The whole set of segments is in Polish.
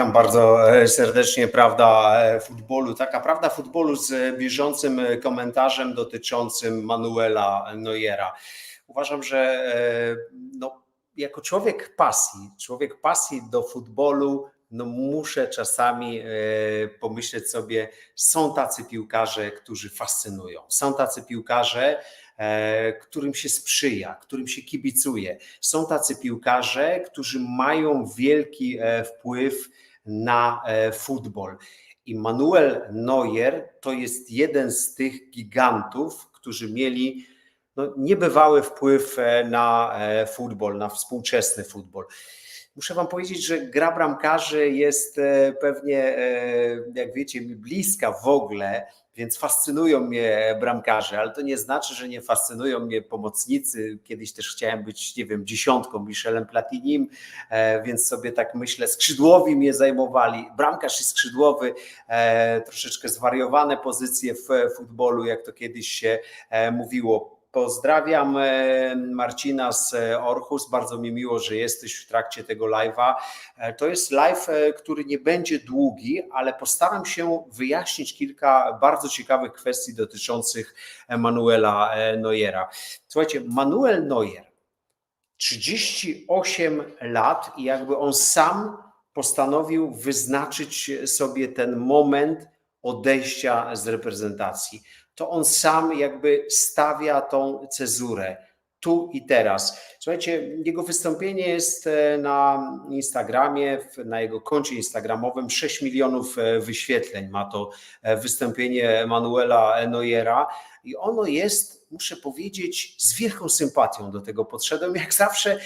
Witam bardzo e, serdecznie. Prawda e, futbolu. Taka prawda futbolu z bieżącym komentarzem dotyczącym Manuela Neuera. Uważam, że e, no, jako człowiek pasji, człowiek pasji do futbolu, no muszę czasami pomyśleć sobie, są tacy piłkarze, którzy fascynują. Są tacy piłkarze, którym się sprzyja, którym się kibicuje. Są tacy piłkarze, którzy mają wielki wpływ na e, futbol. I Manuel Neuer to jest jeden z tych gigantów, którzy mieli no, niebywały wpływ e, na e, futbol, na współczesny futbol. Muszę Wam powiedzieć, że gra bramkarzy jest pewnie, jak wiecie, mi bliska w ogóle więc fascynują mnie bramkarze, ale to nie znaczy, że nie fascynują mnie pomocnicy. Kiedyś też chciałem być, nie wiem, dziesiątką Michelem Platinim, e, więc sobie tak myślę, skrzydłowi mnie zajmowali. Bramkarz i skrzydłowy, e, troszeczkę zwariowane pozycje w futbolu, jak to kiedyś się e, mówiło Pozdrawiam e, Marcina z e, Orchus. Bardzo mi miło, że jesteś w trakcie tego live'a. E, to jest live, który nie będzie długi, ale postaram się wyjaśnić kilka bardzo ciekawych kwestii dotyczących Manuela Neuera. Słuchajcie, Manuel Neuer, 38 lat i jakby on sam postanowił wyznaczyć sobie ten moment odejścia z reprezentacji to on sam jakby stawia tą cezurę tu i teraz. Słuchajcie, jego wystąpienie jest e, na Instagramie, na jego koncie Instagramowym 6 milionów e, wyświetleń ma to e, wystąpienie Manuela Neuera i ono jest, muszę powiedzieć, z wielką sympatią do tego podszedłem. Jak zawsze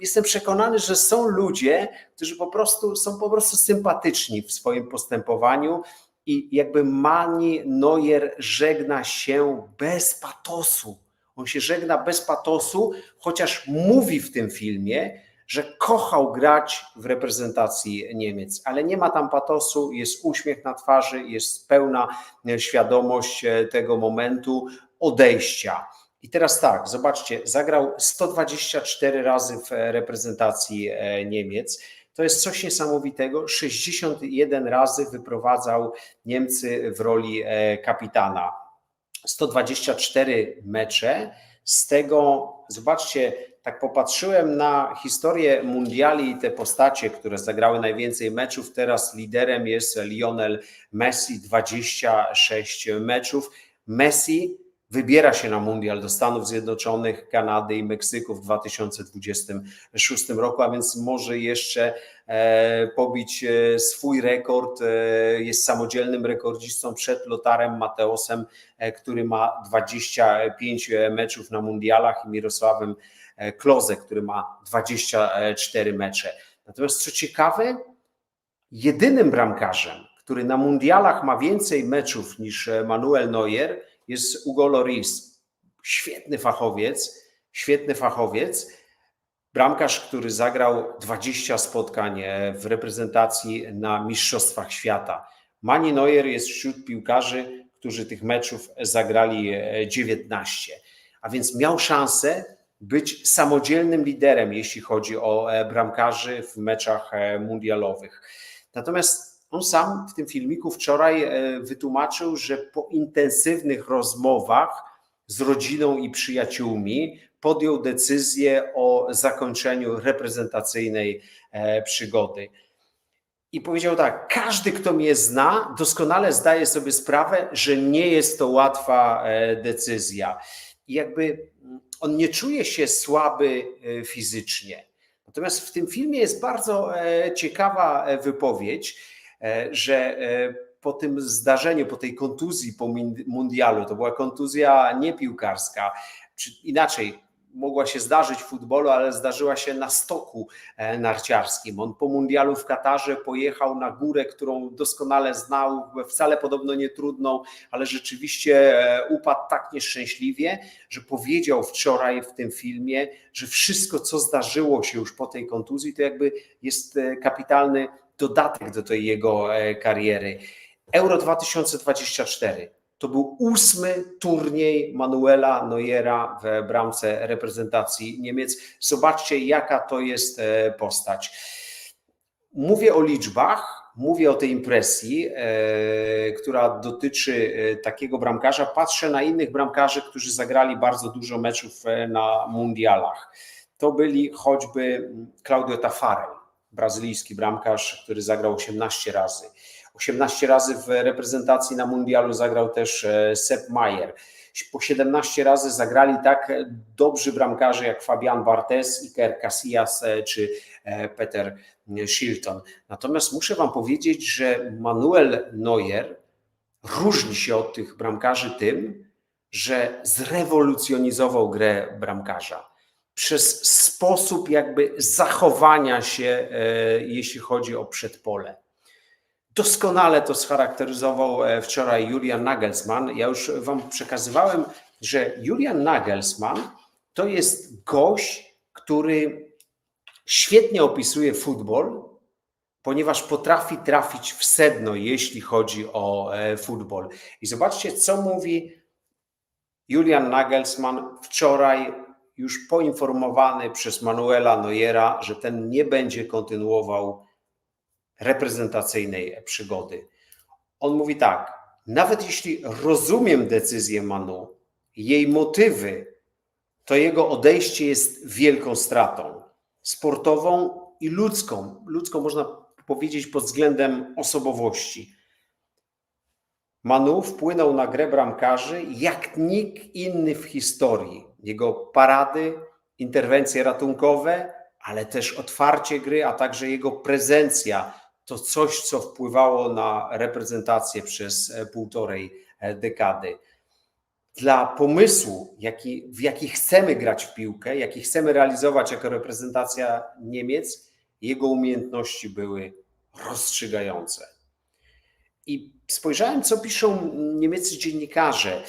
jestem przekonany, że są ludzie, którzy po prostu są po prostu sympatyczni w swoim postępowaniu i jakby Mani Neuer żegna się bez patosu. On się żegna bez patosu, chociaż mówi w tym filmie, że kochał grać w reprezentacji Niemiec, ale nie ma tam patosu, jest uśmiech na twarzy, jest pełna świadomość e, tego momentu odejścia. I teraz tak, zobaczcie, zagrał 124 razy w reprezentacji e, Niemiec. To jest coś niesamowitego. 61 razy wyprowadzał Niemcy w roli e, kapitana. 124 mecze. Z tego, zobaczcie, tak popatrzyłem na historię mundiali i te postacie, które zagrały najwięcej meczów. Teraz liderem jest Lionel Messi, 26 meczów. Messi wybiera się na mundial do Stanów Zjednoczonych, Kanady i Meksyku w 2026 roku, a więc może jeszcze e, pobić e, swój rekord. E, jest samodzielnym rekordzistą przed Lotarem Mateosem, który ma 25 meczów na mundialach i Mirosławem Kloze, który ma 24 mecze. Natomiast co ciekawe, jedynym bramkarzem, który na mundialach ma więcej meczów niż Manuel Neuer, jest Ugo Loris. Świetny fachowiec, świetny fachowiec. Bramkarz, który zagrał 20 spotkań e, w reprezentacji na Mistrzostwach Świata. Mani Neuer jest wśród piłkarzy, którzy tych meczów zagrali 19. E, A więc miał szansę być samodzielnym liderem, jeśli chodzi o e, bramkarzy w meczach mundialowych. Natomiast on sam w tym filmiku wczoraj e, wytłumaczył, że po intensywnych rozmowach z rodziną i przyjaciółmi podjął decyzję o zakończeniu reprezentacyjnej e, przygody. I powiedział tak: Każdy, kto mnie zna, doskonale zdaje sobie sprawę, że nie jest to łatwa e, decyzja. I jakby mm, on nie czuje się słaby fizycznie. Natomiast w tym filmie jest bardzo ciekawa wypowiedź że e, po tym zdarzeniu, po tej kontuzji po mundialu, to była kontuzja niepiłkarska, czy inaczej, mogła się zdarzyć w futbolu, ale zdarzyła się na stoku e, narciarskim. On po mundialu w Katarze pojechał na górę, którą doskonale znał, wcale podobno nie trudną, ale rzeczywiście upadł tak nieszczęśliwie, że powiedział wczoraj w tym filmie, że wszystko, co zdarzyło się już po tej kontuzji, to jakby jest kapitalny dodatek do tej jego e, kariery. Euro 2024 to był ósmy turniej Manuela Neuera w bramce reprezentacji Niemiec. Zobaczcie, jaka to jest e, postać. mówię o liczbach, mówię o tej impresji, e, która dotyczy takiego bramkarza. Patrzę na innych bramkarzy, którzy zagrali bardzo dużo meczów na mundialach. To byli choćby Claudio Tafarel, brazylijski bramkarz, który zagrał 18 razy. 18 razy w reprezentacji na mundialu zagrał też Sepp Maier. Po 17 razy zagrali tak dobrzy bramkarze jak Fabian Barthez, Iker Casillas czy Peter Shilton. Natomiast muszę Wam powiedzieć, że Manuel Neuer różni się od tych bramkarzy tym, że zrewolucjonizował grę bramkarza przez sposób jakby zachowania się, e, jeśli chodzi o przedpole. Doskonale to scharakteryzował e, wczoraj Julian Nagelsmann. Ja już Wam przekazywałem, że Julian Nagelsmann to jest gość, który świetnie opisuje futbol, ponieważ potrafi trafić w sedno, jeśli chodzi o e, futbol. I zobaczcie, co mówi Julian Nagelsmann wczoraj, już poinformowany przez Manuela Neuera, że ten nie będzie kontynuował reprezentacyjnej przygody. On mówi tak: nawet jeśli rozumiem decyzję Manu, jej motywy, to jego odejście jest wielką stratą sportową i ludzką. Ludzką można powiedzieć pod względem osobowości. Manu wpłynął na grę bramkarzy jak nikt inny w historii. Jego parady, interwencje ratunkowe, ale też otwarcie gry, a także jego prezencja to coś, co wpływało na reprezentację przez e, półtorej e, dekady dla pomysłu, jaki, w jaki chcemy grać w piłkę, jaki chcemy realizować jako reprezentacja Niemiec, jego umiejętności były rozstrzygające. I spojrzałem, co piszą niemieccy dziennikarze.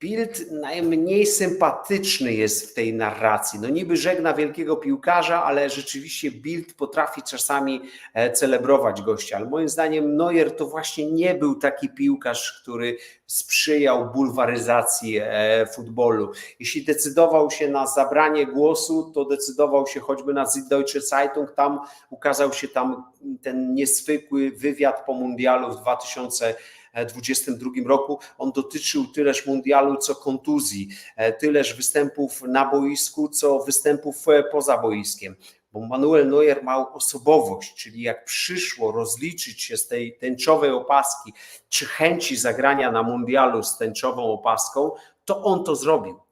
Bild najmniej sympatyczny jest w tej narracji. No niby żegna wielkiego piłkarza, ale rzeczywiście Bild potrafi czasami e, celebrować gościa. Ale moim zdaniem Neuer to właśnie nie był taki piłkarz, który sprzyjał bulwaryzacji e, futbolu. Jeśli decydował się na zabranie głosu, to decydował się choćby na Süddeutsche Zeitung. Tam ukazał się tam ten niezwykły wywiad po mundialu w 2000 2022 roku. On dotyczył tyleż mundialu, co kontuzji, e, tyleż występów na boisku, co występów e, poza boiskiem bo Manuel Neuer ma osobowość, czyli jak przyszło rozliczyć się z tej tęczowej opaski, czy chęci zagrania na mundialu z tęczową opaską, to on to zrobił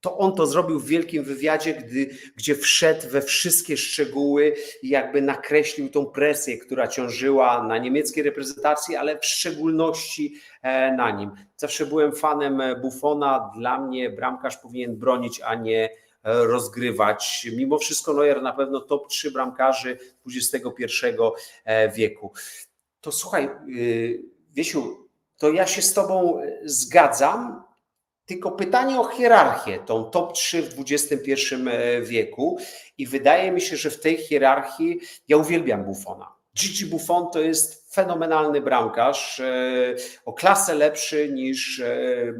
to on to zrobił w wielkim wywiadzie, gdy, gdzie wszedł we wszystkie szczegóły i jakby nakreślił tą presję, która ciążyła na niemieckiej reprezentacji, ale w szczególności e, na nim. Zawsze byłem fanem Buffona. Dla mnie bramkarz powinien bronić, a nie e, rozgrywać. Mimo wszystko Neuer na pewno top 3 bramkarzy XXI e, wieku. To słuchaj, y, Wiesiu, to ja się z Tobą zgadzam, tylko pytanie o hierarchię, tą top 3 w XXI e, wieku i wydaje mi się, że w tej hierarchii ja uwielbiam Buffona. Gigi Buffon to jest fenomenalny bramkarz, e, o klasę lepszy niż, e,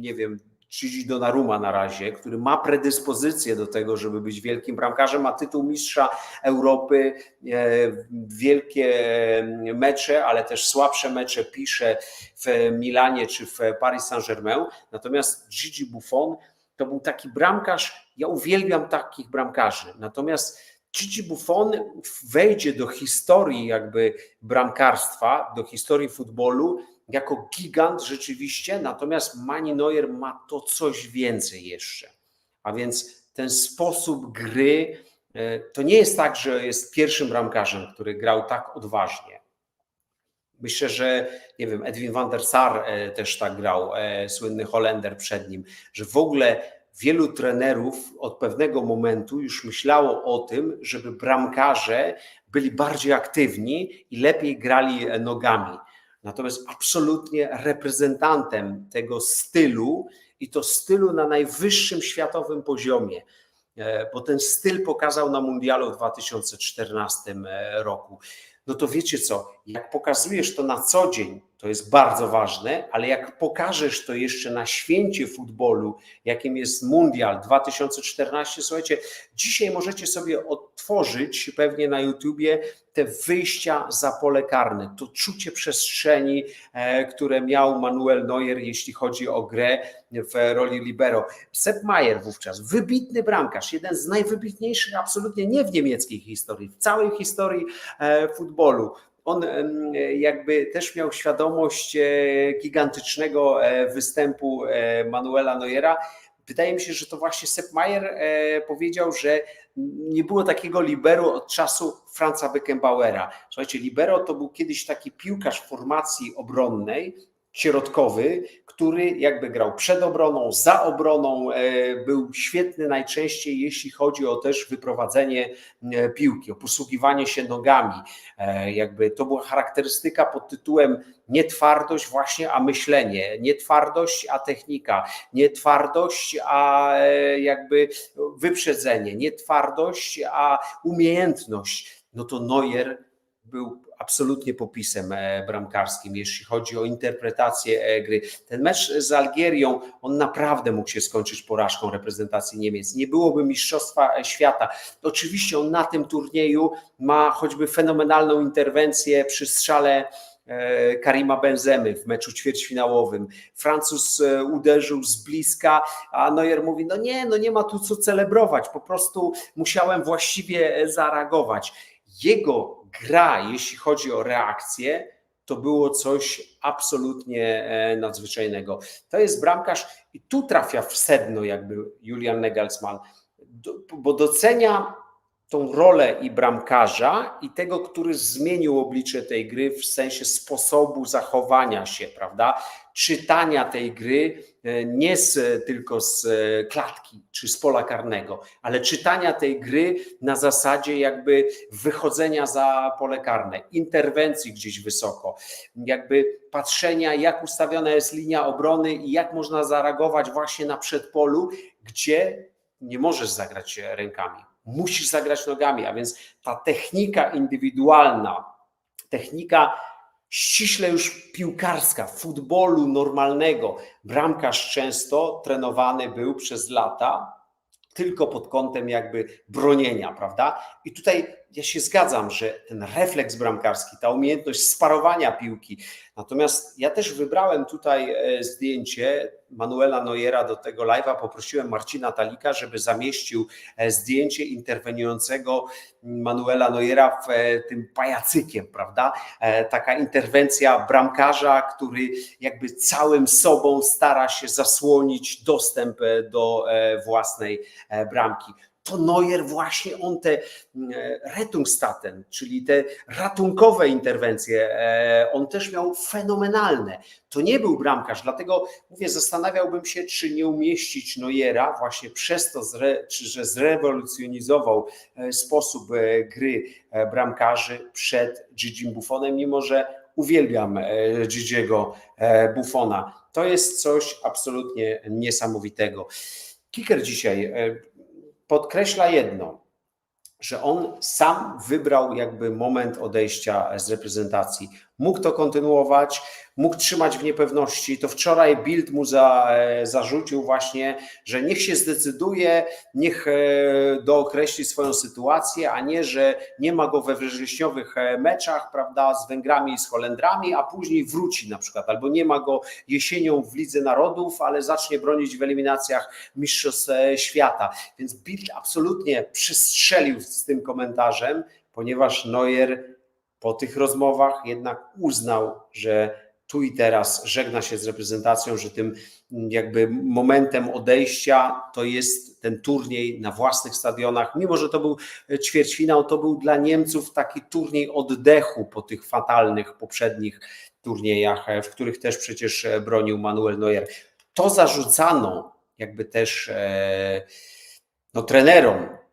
nie wiem, Gigi Donnarumma na razie, który ma predyspozycję do tego, żeby być wielkim bramkarzem, ma tytuł mistrza Europy, e, wielkie mecze, ale też słabsze mecze pisze w Milanie czy w Paris Saint-Germain. Natomiast Gigi Buffon to był taki bramkarz, ja uwielbiam takich bramkarzy. Natomiast Gigi Buffon wejdzie do historii jakby bramkarstwa, do historii futbolu jako gigant rzeczywiście, natomiast Mani Neuer ma to coś więcej jeszcze. A więc ten sposób gry e, to nie jest tak, że jest pierwszym bramkarzem, który grał tak odważnie. Myślę, że nie wiem, Edwin van der Sar e, też tak grał, e, słynny Holender przed nim, że w ogóle wielu trenerów od pewnego momentu już myślało o tym, żeby bramkarze byli bardziej aktywni i lepiej grali nogami. Natomiast absolutnie reprezentantem tego stylu i to stylu na najwyższym światowym poziomie, e, bo ten styl pokazał na Mundialu w 2014 e, roku. No to wiecie co, jak pokazujesz to na co dzień, to jest bardzo ważne, ale jak pokażesz to jeszcze na święcie futbolu, jakim jest Mundial 2014, słuchajcie, dzisiaj możecie sobie otworzyć pewnie na YouTubie te wyjścia za pole karne, to czucie przestrzeni, e, które miał Manuel Neuer, jeśli chodzi o grę w roli libero. Sepp Maier wówczas, wybitny bramkarz, jeden z najwybitniejszych absolutnie nie w niemieckiej historii, w całej historii e, futbolu on jakby też miał świadomość e, gigantycznego występu Manuela Neuera. Wydaje mi się, że to właśnie Sepp Maier powiedział, że nie było takiego liberu od czasu Franza Beckenbauera. Słuchajcie, libero to był kiedyś taki piłkarz formacji obronnej, środkowy, który jakby grał przed obroną, za obroną, e, był świetny najczęściej, jeśli chodzi o też wyprowadzenie e, piłki, o posługiwanie się nogami. E, jakby to była charakterystyka pod tytułem nie twardość właśnie, a myślenie, nie twardość, a technika, nie twardość, a jakby wyprzedzenie, nie twardość, a umiejętność. No to Neuer był absolutnie popisem e, bramkarskim, jeśli chodzi o interpretację e, gry. Ten mecz z Algierią, on naprawdę mógł się skończyć porażką reprezentacji Niemiec. Nie byłoby Mistrzostwa e, Świata. Oczywiście on na tym turnieju ma choćby fenomenalną interwencję przy strzale Karima Benzemy w meczu ćwierćfinałowym. Francuz uderzył z bliska, a Neuer mówi, no nie, no nie ma tu co celebrować, po prostu musiałem właściwie zareagować. Jego gra, jeśli chodzi o reakcję, to było coś absolutnie e, nadzwyczajnego. To jest bramkarz i tu trafia w sedno jakby Julian Nagelsmann, bo docenia tą rolę i bramkarza i tego, który zmienił oblicze tej gry w sensie sposobu zachowania się, prawda? Czytania tej gry e, nie z, tylko z e, klatki czy z pola karnego, ale czytania tej gry na zasadzie jakby wychodzenia za pole karne, interwencji gdzieś wysoko, jakby patrzenia, jak ustawiona jest linia obrony i jak można zareagować właśnie na przedpolu, gdzie nie możesz zagrać rękami musisz zagrać nogami, a więc ta technika indywidualna, technika ściśle już piłkarska, futbolu normalnego. Bramkarz często trenowany był przez lata tylko pod kątem jakby bronienia, prawda? I tutaj ja się zgadzam, że ten refleks bramkarski, ta umiejętność sparowania piłki. Natomiast ja też wybrałem tutaj e, zdjęcie Manuela Neuera do tego live'a. Poprosiłem Marcina Talika, żeby zamieścił e, zdjęcie interweniującego Manuela Neuera w e, tym pajacykiem, prawda? Taka interwencja bramkarza, który jakby całym sobą stara się zasłonić dostęp do własnej bramki to Neuer właśnie on te mm, Rettungsstaten, czyli te ratunkowe interwencje, e, on też miał fenomenalne. To nie był bramkarz, dlatego mówię, zastanawiałbym się, czy nie umieścić Neuera właśnie przez to, że zrewolucjonizował e, sposób e, gry bramkarzy przed Gigi Buffonem, mimo że uwielbiam Gigiego Buffona. To jest coś absolutnie niesamowitego. Kicker dzisiaj podkreśla jedno, że on sam wybrał jakby moment odejścia z reprezentacji. Mógł to kontynuować, mógł trzymać w niepewności. To wczoraj Bild mu za, e, zarzucił właśnie, że niech się zdecyduje, niech e, dookreśli swoją sytuację, a nie, że nie ma go we wrześniowych e, meczach, prawda, z Węgrami i z Holendrami, a później wróci na przykład, albo nie ma go jesienią w Lidze Narodów, ale zacznie bronić w eliminacjach Mistrzostw Świata. Więc Bild absolutnie przystrzelił z tym komentarzem, ponieważ Neuer po tych rozmowach jednak uznał, że tu i teraz żegna się z reprezentacją, że tym jakby momentem odejścia to jest ten turniej na własnych stadionach. Mimo, że to był ćwierćfinał, to był dla Niemców taki turniej oddechu po tych fatalnych poprzednich turniejach, w których też przecież bronił Manuel Neuer. To zarzucano jakby też e, no, trenerom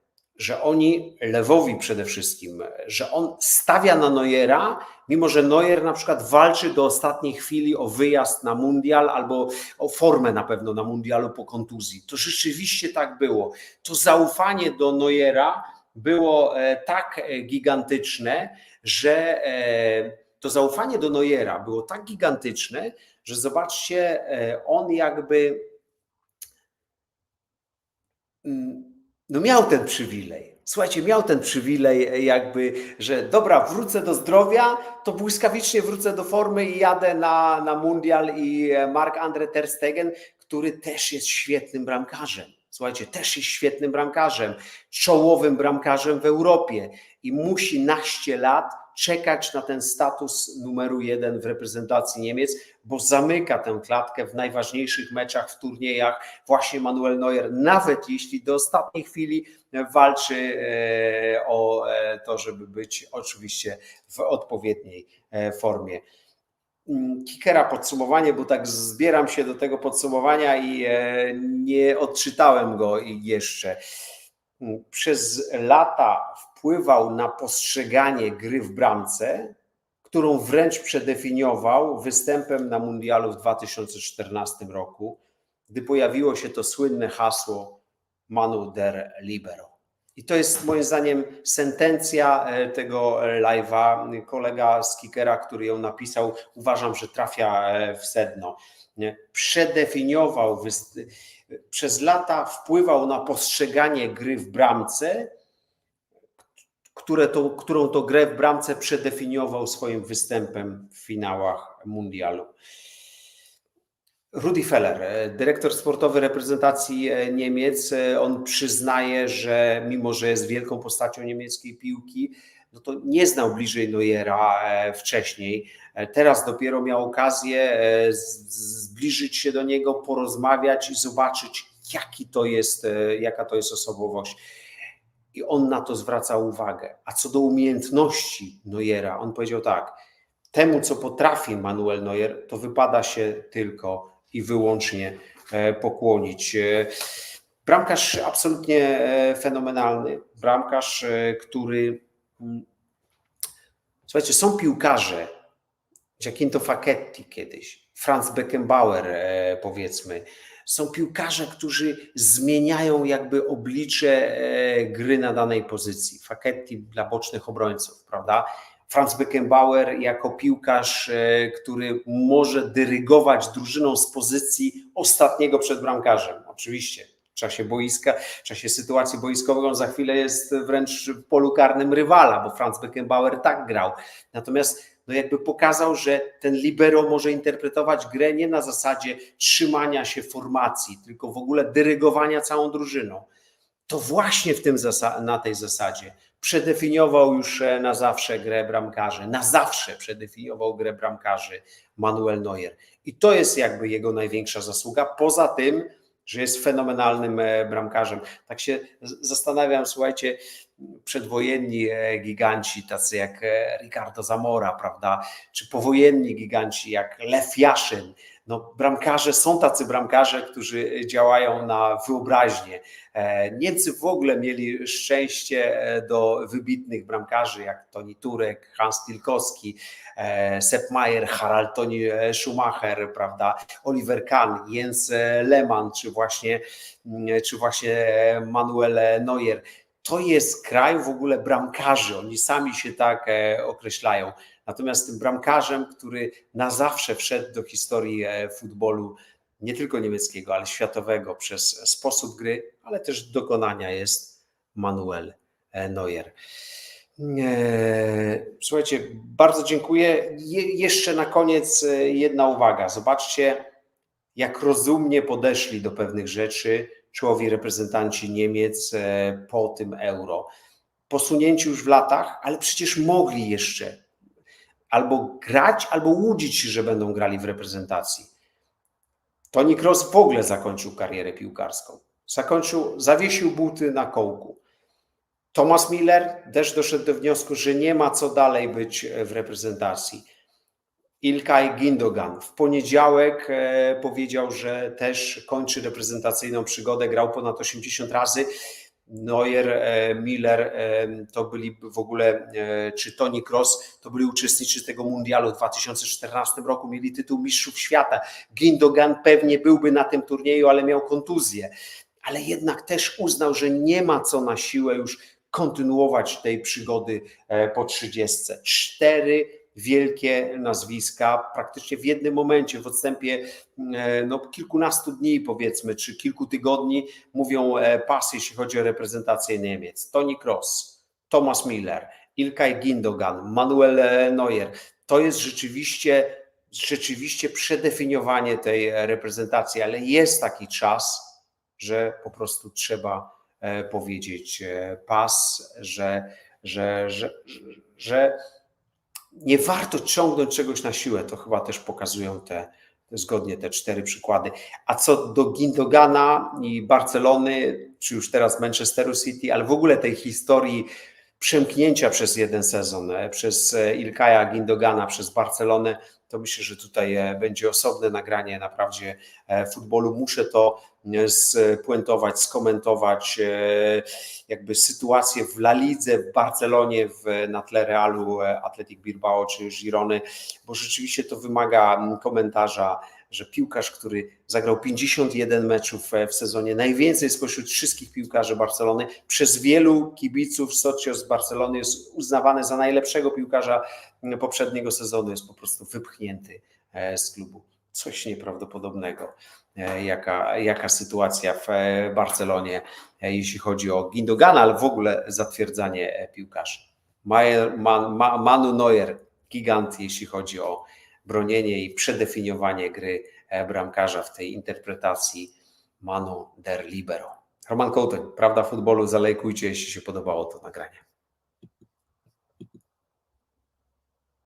że oni, Lewowi przede wszystkim, że on stawia na Neuera, mimo że Neuer na przykład walczy do ostatniej chwili o wyjazd na mundial albo o formę na pewno na mundialu po kontuzji. To rzeczywiście tak było. To zaufanie do Neuera było e, tak e, gigantyczne, że e, to zaufanie do Neuera było tak gigantyczne, że zobaczcie, on jakby mm, no miał ten przywilej. Słuchajcie, miał ten przywilej, e, jakby, że dobra, wrócę do zdrowia, to błyskawicznie wrócę do formy i jadę na, na mundial. I e, Mark-André Ter Stegen, który też jest świetnym bramkarzem. Słuchajcie, też jest świetnym bramkarzem, czołowym bramkarzem w Europie i musi naście lat czekać na ten status numeru jeden w reprezentacji Niemiec, bo zamyka tę klatkę w najważniejszych meczach, w turniejach właśnie Manuel Neuer, nawet jeśli do ostatniej chwili walczy e, o e, to, żeby być oczywiście w odpowiedniej e, formie. Mm, Kikera podsumowanie, bo tak zbieram się do tego podsumowania i nie odczytałem go jeszcze. Mm, przez lata wpływał na postrzeganie gry w bramce, którą wręcz przedefiniował występem na Mundialu w 2014 roku, gdy pojawiło się to słynne hasło Manu der Libero. I to jest moim zdaniem sentencja e, tego live'a. Kolega z Kikera, który ją napisał, uważam, że trafia e, w sedno. Przedefiniował, przez lata wpływał na postrzeganie gry w bramce, które to, którą to grę w bramce przedefiniował swoim występem w finałach mundialu. Rudi Feller, e, dyrektor sportowy reprezentacji e, Niemiec, e, on przyznaje, że mimo, że jest wielką postacią niemieckiej piłki, no to nie znał bliżej Neuera wcześniej. Teraz dopiero miał okazję zbliżyć się do niego, porozmawiać i zobaczyć, jaki to jest, jaka to jest osobowość. I on na to zwraca uwagę. A co do umiejętności Neuera, on powiedział tak: temu, co potrafi Manuel Neuer, to wypada się tylko i wyłącznie e, pokłonić. E, bramkarz absolutnie e, fenomenalny. Bramkarz, który. Mm, słuchajcie, są piłkarze, Giacinto Facchetti kiedyś, Franz Beckenbauer, powiedzmy. Są piłkarze, którzy zmieniają jakby oblicze gry na danej pozycji. Facchetti dla bocznych obrońców, prawda? Franz Beckenbauer jako piłkarz, e, który może dyrygować drużyną z pozycji ostatniego przed bramkarzem. Oczywiście w czasie boiska, w czasie sytuacji boiskowej on za chwilę jest wręcz w polu karnym rywala, bo Franz Beckenbauer tak grał. Natomiast no jakby pokazał, że ten libero może interpretować grę nie na zasadzie trzymania się formacji, tylko w ogóle dyrygowania całą drużyną. To właśnie w tym na tej zasadzie przedefiniował już e, na zawsze grę bramkarzy, na zawsze przedefiniował grę bramkarzy Manuel Neuer. I to jest jakby jego największa zasługa, poza tym, że jest fenomenalnym e, bramkarzem. Tak się zastanawiam, słuchajcie, przedwojenni e, giganci, tacy jak Ricardo Zamora, prawda, czy powojenni giganci jak Lew Jaszyn, no, bramkarze są tacy bramkarze, którzy działają na wyobraźnię. E, Niemcy w ogóle mieli szczęście e, do wybitnych bramkarzy jak Toni Turek, Hans Tilkowski, e, Sepp Maier, Harald Toni Schumacher, prawda, Oliver Kahn, Jens Lehmann, czy właśnie, mm, czy właśnie Manuel Neuer. To jest kraj w ogóle bramkarzy, oni sami się tak określają. Natomiast tym bramkarzem, który na zawsze wszedł do historii e, futbolu nie tylko niemieckiego, ale światowego przez sposób gry, ale też dokonania jest Manuel e, Neuer. E, słuchajcie, bardzo dziękuję. Je, jeszcze na koniec jedna uwaga. Zobaczcie, jak rozumnie podeszli do pewnych rzeczy czołowi reprezentanci Niemiec po tym euro. Posunięci już w latach, ale przecież mogli jeszcze albo grać, albo łudzić się, że będą grali w reprezentacji. Toni Kroos w ogóle zakończył karierę piłkarską. Zakończył, zawiesił buty na kołku. Thomas Miller też doszedł do wniosku, że nie ma co dalej być w reprezentacji. Ilkay Gindogan w poniedziałek e, powiedział, że też kończy reprezentacyjną przygodę, grał ponad 80 razy Neuer, e, Miller e, to byli w ogóle, czy Toni Kroos, to byli uczestnicy tego mundialu w 2014 roku, mieli tytuł Mistrzów Świata. Gindogan pewnie byłby na tym turnieju, ale miał kontuzję. Ale jednak też uznał, że nie ma co na siłę już kontynuować tej przygody po 30. Cztery wielkie nazwiska praktycznie w jednym momencie, w odstępie e, no, kilkunastu dni, powiedzmy, czy kilku tygodni, mówią e, pas, jeśli chodzi o reprezentację Niemiec. Toni Kroos, Thomas Miller, Ilkay Gindogan, Manuel e, Neuer. To jest rzeczywiście, rzeczywiście przedefiniowanie tej reprezentacji, ale jest taki czas, że po prostu trzeba powiedzieć pas, że, że, że, że nie warto ciągnąć czegoś na siłę. To chyba też pokazują te, zgodnie te cztery przykłady. A co do Gindogana i Barcelony, czy już teraz Manchesteru City, ale w ogóle tej historii przemknięcia przez jeden sezon, e, przez e, Ilkaja Gindogana, przez Barcelonę, to myślę, że tutaj e, będzie osobne nagranie naprawdę futbolu. Muszę to spuentować, skomentować jakby sytuację w La Lidze, w Barcelonie, w, na tle Realu, Athletic Bilbao czy Girony, bo rzeczywiście to wymaga komentarza że piłkarz, który zagrał 51 meczów w sezonie, najwięcej spośród wszystkich piłkarzy Barcelony, przez wielu kibiców Socios z Barcelony jest uznawany za najlepszego piłkarza poprzedniego sezonu, jest po prostu wypchnięty e, z klubu. Coś nieprawdopodobnego. E, jaka, jaka sytuacja w e, Barcelonie, jeśli chodzi o Gindogana, ale w ogóle zatwierdzanie piłkarzy. Manu Neuer, gigant, jeśli chodzi o bronienie i przedefiniowanie gry e, bramkarza w tej interpretacji Manu der Libero. Roman Kołtoń, Prawda Futbolu, zalejkujcie, jeśli się podobało to nagranie.